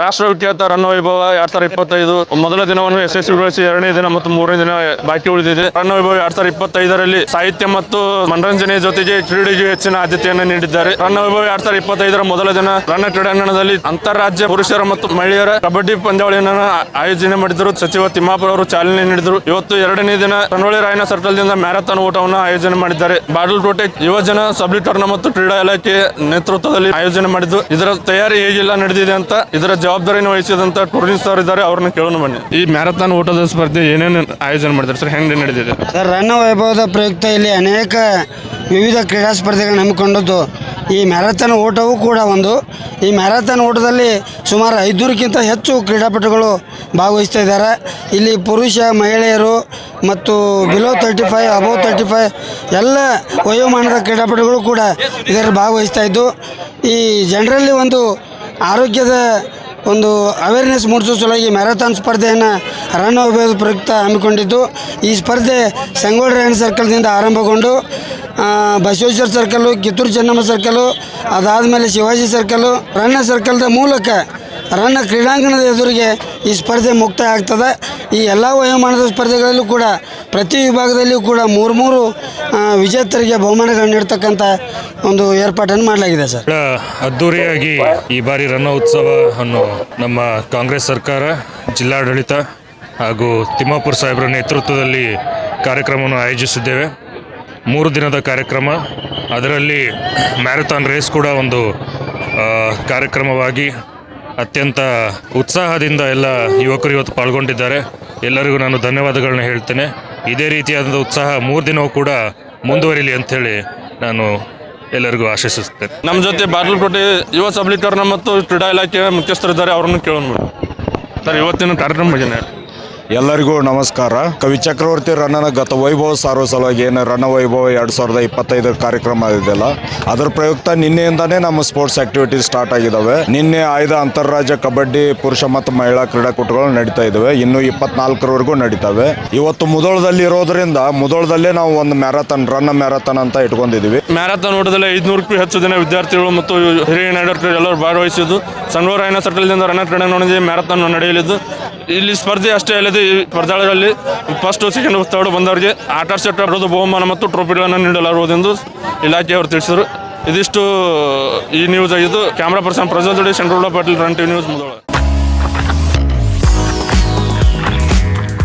ರಾಷ್ಟ್ರ ವಿಖ್ಯಾತ ರನ್ ವೈಭವ ಎರಡ್ ಸಾವಿರದ ಇಪ್ಪತ್ತೈದು ಮೊದಲ ದಿನವನ್ನು ಯಶಸ್ವಿಗೊಳಿಸಿ, ಎರಡನೇ ದಿನ ಮತ್ತು ಮೂರನೇ ದಿನ ಬಾಕಿ ಉಳಿದಿದೆ. ರನ್ ವೈಭವ ಎರಡ್ ಸಾವಿರದ ಇಪ್ಪತ್ತೈದರಲ್ಲಿ ಸಾಹಿತ್ಯ ಮತ್ತು ಮನರಂಜನೆ ಜೊತೆಗೆ ಕ್ರೀಡೆಗೆ ಹೆಚ್ಚಿನ ಆದ್ಯತೆಯನ್ನು ನೀಡಿದ್ದಾರೆ. ರನ್ ವೈಭವ ಎರಡ್ ಸಾವಿರದ ಇಪ್ಪತ್ತೈದರ ಮೊದಲ ದಿನ ರನ್ನ ಕ್ರೀಡಾಂಗಣದಲ್ಲಿ ಅಂತಾರಾಜ್ಯ ಪುರುಷರ ಮತ್ತು ಮಹಿಳೆಯರ ಕಬಡ್ಡಿ ಪಂದ್ಯಾವಳಿಯನ್ನು ಆಯೋಜನೆ ಮಾಡಿದರು. ಸಚಿವ ತಿಮ್ಮಾಪುರ ಅವರು ಚಾಲನೆ ನೀಡಿದರು. ಇವತ್ತು ಎರಡನೇ ದಿನ ಕನ್ನೋಳಿ ರಾಯನ ಸರ್ಕಲ್ ದಿಂದ ಮ್ಯಾರಥಾನ್ ಓಟವನ್ನು ಆಯೋಜನೆ ಮಾಡಿದ್ದಾರೆ. ಬಾಗಲಕೋಟೆ ಯುವಜನ ಸಬಲೀಕರಣ ಮತ್ತು ಕ್ರೀಡಾ ಇಲಾಖೆ ನೇತೃತ್ವದಲ್ಲಿ ಆಯೋಜನೆ ಮಾಡಿದ್ದು. ಇದರ ತಯಾರಿ ಹೇಗಿಲ್ಲ ನಡೆದಿದೆ ಅಂತ ಇದರ ಜವಾಬ್ದಾರಿಯನ್ನು ವಹಿಸಿದಂತ ಟೂರಿಸ್ಟ್ ಸರ್ ಇದ್ದಾರೆ, ಅವ್ರನ್ನ ಕೇಳೋಣ ಬನ್ನಿ. ಈ ಮ್ಯಾರಥಾನ್ ಓಟದ ಸ್ಪರ್ಧೆ ಏನೇನು ಆಯೋಜನೆ ಮಾಡಿದ್ರೆ ಸರ್? ಹೆಂಗೆ ನಡೆದಿದೆ ಸರ್ ರನ್ನ ವೈಭವದ ಪ್ರಯುಕ್ತ ಇಲ್ಲಿ ಅನೇಕ ವಿವಿಧ ಕ್ರೀಡಾ ಸ್ಪರ್ಧೆಗಳನ್ನು ಹಮ್ಮಿಕೊಂಡಿದ್ದು ಈ ಮ್ಯಾರಥಾನ್ ಓಟವೂ ಕೂಡ ಒಂದು. ಈ ಮ್ಯಾರಥಾನ್ ಓಟದಲ್ಲಿ ಸುಮಾರು ಐದುನೂರಕ್ಕಿಂತ ಹೆಚ್ಚು ಕ್ರೀಡಾಪಟುಗಳು ಭಾಗವಹಿಸ್ತಾ ಇದ್ದಾರೆ. ಇಲ್ಲಿ ಪುರುಷ, ಮಹಿಳೆಯರು ಮತ್ತು below thirty five above thirty five ಎಲ್ಲ ವಯೋಮಾನದ ಕ್ರೀಡಾಪಟುಗಳು ಕೂಡ ಇದರಲ್ಲಿ ಭಾಗವಹಿಸ್ತಾ ಇದ್ದು, ಈ ಜನರಲ್ಲಿ ಒಂದು ಆರೋಗ್ಯದ ಒಂದು ಅವೇರ್ನೆಸ್ ಮೂಡಿಸೋ ಸಲುವಾಗಿ ಮ್ಯಾರಥಾನ್ ಸ್ಪರ್ಧೆಯನ್ನು ರನ್ ಪ್ರಯುಕ್ತ ಹಮ್ಮಿಕೊಂಡಿದ್ದು. ಈ ಸ್ಪರ್ಧೆ ಸಂಗೋಳ ರಾಯಣ ಸರ್ಕಲ್ದಿಂದ ಆರಂಭಗೊಂಡು ಬಸವೇಶ್ವರ ಸರ್ಕಲ್ಲು ಕಿತ್ತೂರು ಚೆನ್ನಮ್ಮ ಸರ್ಕಲ್ಲು ಅದಾದಮೇಲೆ ಶಿವಾಜಿ ಸರ್ಕಲ್ಲು ರನ್ನ ಸರ್ಕಲ್ದ ಮೂಲಕ ರನ್ನ ಕ್ರೀಡಾಂಗಣದ ಎದುರಿಗೆ ಈ ಸ್ಪರ್ಧೆ ಮುಕ್ತಾಯ ಆಗ್ತದೆ. ಈ ಎಲ್ಲ ವಯೋಮಾನದ ಸ್ಪರ್ಧೆಗಳಲ್ಲೂ ಕೂಡ ಪ್ರತಿ ವಿಭಾಗದಲ್ಲಿಯೂ ಕೂಡ ಮೂರು ಮೂರು ವಿಜೇತರಿಗೆ ಬಹುಮಾನಗಳನ್ನು ನೀಡ್ತಕ್ಕಂಥ ಒಂದು ಏರ್ಪಾಟನ್ನು ಮಾಡಲಾಗಿದೆ ಸರ್. ಅದ್ದೂರಿಯಾಗಿ ಈ ಬಾರಿ ರಣೋತ್ಸವ ಅನ್ನು ನಮ್ಮ ಕಾಂಗ್ರೆಸ್ ಸರ್ಕಾರ, ಜಿಲ್ಲಾಡಳಿತ ಹಾಗೂ ತಿಮ್ಮಾಪುರ ಸಾಹೇಬರ ನೇತೃತ್ವದಲ್ಲಿ ಕಾರ್ಯಕ್ರಮವನ್ನು ಆಯೋಜಿಸಿದ್ದೇವೆ. ಮೂರು ದಿನದ ಕಾರ್ಯಕ್ರಮ. ಅದರಲ್ಲಿ ಮ್ಯಾರಥಾನ್ ರೇಸ್ ಕೂಡ ಒಂದು ಕಾರ್ಯಕ್ರಮವಾಗಿ ಅತ್ಯಂತ ಉತ್ಸಾಹದಿಂದ ಎಲ್ಲ ಯುವಕರು ಇವತ್ತು ಪಾಲ್ಗೊಂಡಿದ್ದಾರೆ. ಎಲ್ಲರಿಗೂ ನಾನು ಧನ್ಯವಾದಗಳನ್ನ ಹೇಳ್ತೇನೆ. ಇದೇ ರೀತಿಯಾದ ಉತ್ಸಾಹ ಮೂರು ದಿನವೂ ಕೂಡ ಮುಂದುವರಿಲಿ ಅಂಥೇಳಿ ನಾನು ಎಲ್ಲರಿಗೂ ಆಶಿಸುತ್ತೇನೆ ನಮ್ಮ ಜೊತೆ ಬಾಗಲಕೋಟೆ ಯುವ ಸಬಲೀಕರಣ ಮತ್ತು ಕ್ರೀಡಾ ಇಲಾಖೆಯ ಮುಖ್ಯಸ್ಥರಿದ್ದಾರೆ, ಅವರನ್ನು ಕೇಳೋಣ. ಸರ್, ಇವತ್ತಿನ ಕಾರ್ಯಕ್ರಮ ಬಗ್ಗೆ. ಎಲ್ಲರಿಗೂ ನಮಸ್ಕಾರ. ಕವಿ ಚಕ್ರವರ್ತಿ ರನ್ನನ ಗತ ವೈಭವ ಸಾರುವ ಸಲುವಾಗಿ ಏನು ರನ್ನ ವೈಭವ ಎರಡು ಸಾವಿರದ ಇಪ್ಪತ್ತೈದರ ಕಾರ್ಯಕ್ರಮ ಇದೆಯಲ್ಲ, ಅದರ ಪ್ರಯುಕ್ತ ನಿನ್ನೆಯಿಂದಾನೇ ನಮ್ಮ ಸ್ಪೋರ್ಟ್ಸ್ ಆಕ್ಟಿವಿಟೀಸ್ ಸ್ಟಾರ್ಟ್ ಆಗಿದ್ದಾವೆ ನಿನ್ನೆ ಆಯ್ದ ಅಂತಾರಾಜ್ಯ ಕಬಡ್ಡಿ ಪುರುಷ ಮತ್ತು ಮಹಿಳಾ ಕ್ರೀಡಾಕೂಟಗಳು ನಡೀತಾ ಇದ್ದಾವೆ ಇನ್ನು ಇಪ್ಪತ್ನಾಲ್ಕರವರೆಗೂ ನಡೀತಾವೆ. ಇವತ್ತು ಮುದೋಳದಲ್ಲಿ ಇರೋದ್ರಿಂದ ಮುದೋಳದಲ್ಲೇ ನಾವು ಒಂದು ಮ್ಯಾರಥಾನ್, ರನ್ನ ಮ್ಯಾರಥಾನ್ ಅಂತ ಇಟ್ಕೊಂಡಿದೀವಿ. ಮ್ಯಾರಥಾನ್ ಓಟದಲ್ಲಿ ಐದುನೂರಕ್ಕೂ ಹೆಚ್ಚು ಜನ ವಿದ್ಯಾರ್ಥಿಗಳು ಮತ್ತು ಹಿರಿಯ ನಾಯಕರು ಎಲ್ಲರೂ ಭಾಗವಹಿಸಿದ್ದು. ಸಂಗೋರಾಯನ ಸರ್ಕಲ್ದಿಂದ ರನ್ನ ನೋಡಿದ್ವಿ ಮ್ಯಾರಥಾನ್ ನಡೆಯಲಿದ್ದು. ಇಲ್ಲಿ ಸ್ಪರ್ಧೆ ಅಷ್ಟೇ ಅಲ್ಲದೆ ಈ ಸ್ಪರ್ಧಾಗಳಲ್ಲಿ ಫಸ್ಟ್ ಸೆಕೆಂಡ್ ಥರ್ಡ್ ಬಂದವರಿಗೆ ಆಟ ಸೆಟ್ ಆಡೋದು ಬಹುಮಾನ ಮತ್ತು ಟ್ರೋಫಿಗಳನ್ನು ನೀಡಲಾಗುವುದೆಂದು ಇಲಾಖೆಯವರು ತಿಳಿಸಿದರು. ಇದಿಷ್ಟು ಈ ನ್ಯೂಸ್ ಆಗಿದ್ದು, ಕ್ಯಾಮ್ರಾ ಪರ್ಸನ್ ಪ್ರಜ್ವಲ್ ಜೋಡಿ central Patil run news Mudhol.